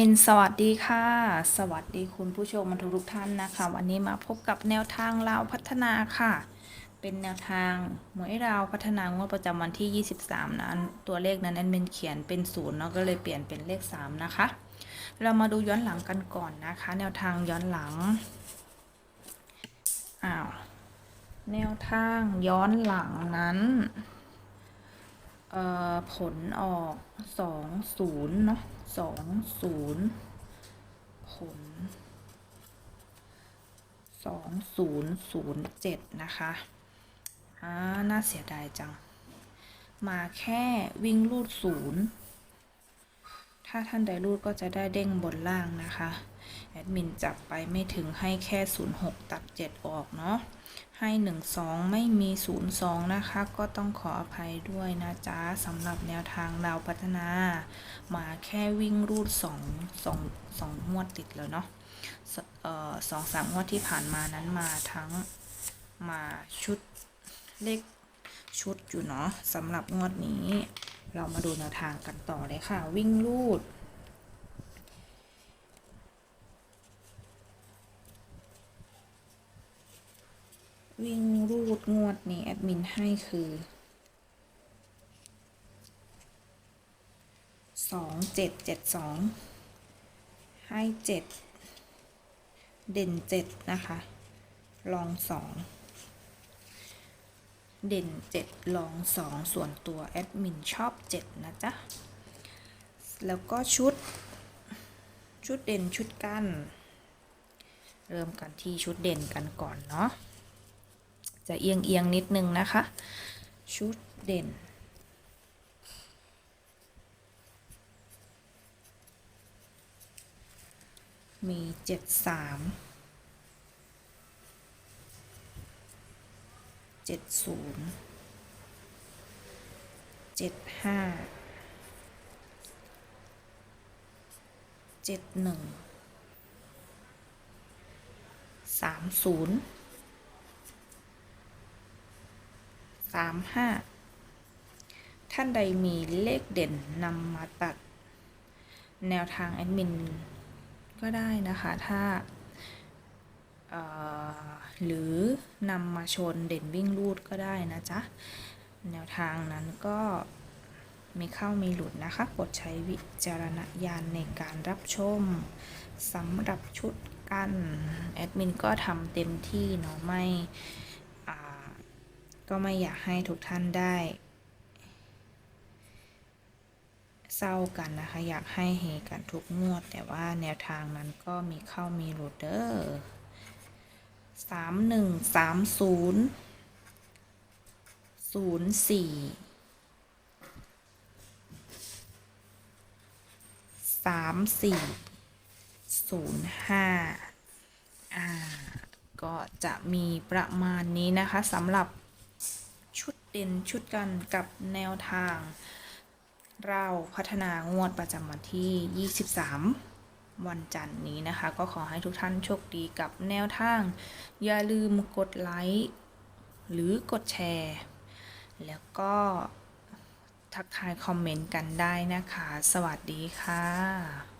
เมนสวัสดีค่ะ สวัสดีคุณผู้ชมทุกท่านนะคะ วันนี้มาพบกับแนวทางลาวพัฒนาค่ะ เป็นแนวทางหมวยราวพัฒนางวดประจำวันที่ 23 นั้น ตัวเลขนั้นแอดมินเขียนเป็นศูนย์เนาะก็เลยเปลี่ยนเป็นเลข 3 นะคะ เรามาดูย้อนหลังกันก่อนนะคะ แนวทางย้อนหลังอ้าวแนวทางย้อนหลังนั้น ผลออกสองศูนย์เนาะสองศูนย์ผลสองศูนย์ศูนย์เจ็ดนะคะอ่าน่าเสียดายจัง มาแค่วิ่งลูดศูนย์ ถ้าท่านใดรูดก็จะได้เด้งบนล่างนะคะ แอดมินจับไปไม่ถึงให้แค่ 06 ตัด 7 ออกเนาะ ให้ 1 2 ไม่มี 0 2 นะคะ ก็ต้องขออภัยด้วยนะจ๊ะสำหรับแนวทางดาวพัฒนา มาแค่วิ่งรูด 2 2 2งวดติดแล้วเนาะสเอ่อสองสามงวดที่ผ่านมานั้นมาทั้งมาชุดเลขชุดอยู่เนาะสำหรับงวดนี้ เรามาดูแนวทางกันต่อเลยค่ะ วิ่งรูด วิ่งรูดงวดนี้ แอดมินให้คือสองเจ็ดเจ็ดสองให้เจ็ดเด่นเจ็ดนะคะ ลองสอง เด่น 7 ลอง 2 ส่วนตัวแอดมินชอบ 7 นะจ๊ะ แล้วก็ชุด ชุดเด่นชุดกัน เริ่มกันที่ชุดเด่นกันก่อนเนาะ จะเอียงเอียงนิดนึงนะคะ ชุดเด่น มี 7 3 เจ็ดศูนย์เจ็ดห้าเจ็ดหนึ่งสามศูนย์สามห้าท่านใดมีเลขเด่นนำมาตัด แนวทางแอดมินก็ได้นะคะ ถ้า หรือนำมาชนเด่นวิ่งรูดก็ได้นะจ๊ะ แนวทางนั้นก็มีเข้ามีหลุดนะคะโปรดใช้วิจารณญาณในการรับชมสำหรับชุดกันแอดมินก็ทำเต็มที่เนาะไม่ก็ไม่อยากให้ทุกท่านได้เศร้ากันนะคะ อยากให้เฮกันทุกงวด แต่ว่าแนวทางนั้นก็มีเข้ามีหลุดเด้อ สามหนึ่งสามศูนย์ศูนย์สี่สามสี่ศูนย์ห้าอ่า ก็จะมีประมาณนี้นะคะสำหรับชุดเด่นชุดกันกับแนวทาง เราพัฒนางวดประจำวันที่ 23 วันจันทร์นี้นะคะ ก็ขอให้ทุกท่านโชคดีกับแนวทาง อย่าลืมกดไลค์หรือกดแชร์ แล้วก็ทักทายคอมเมนต์กันได้นะคะ สวัสดีค่ะ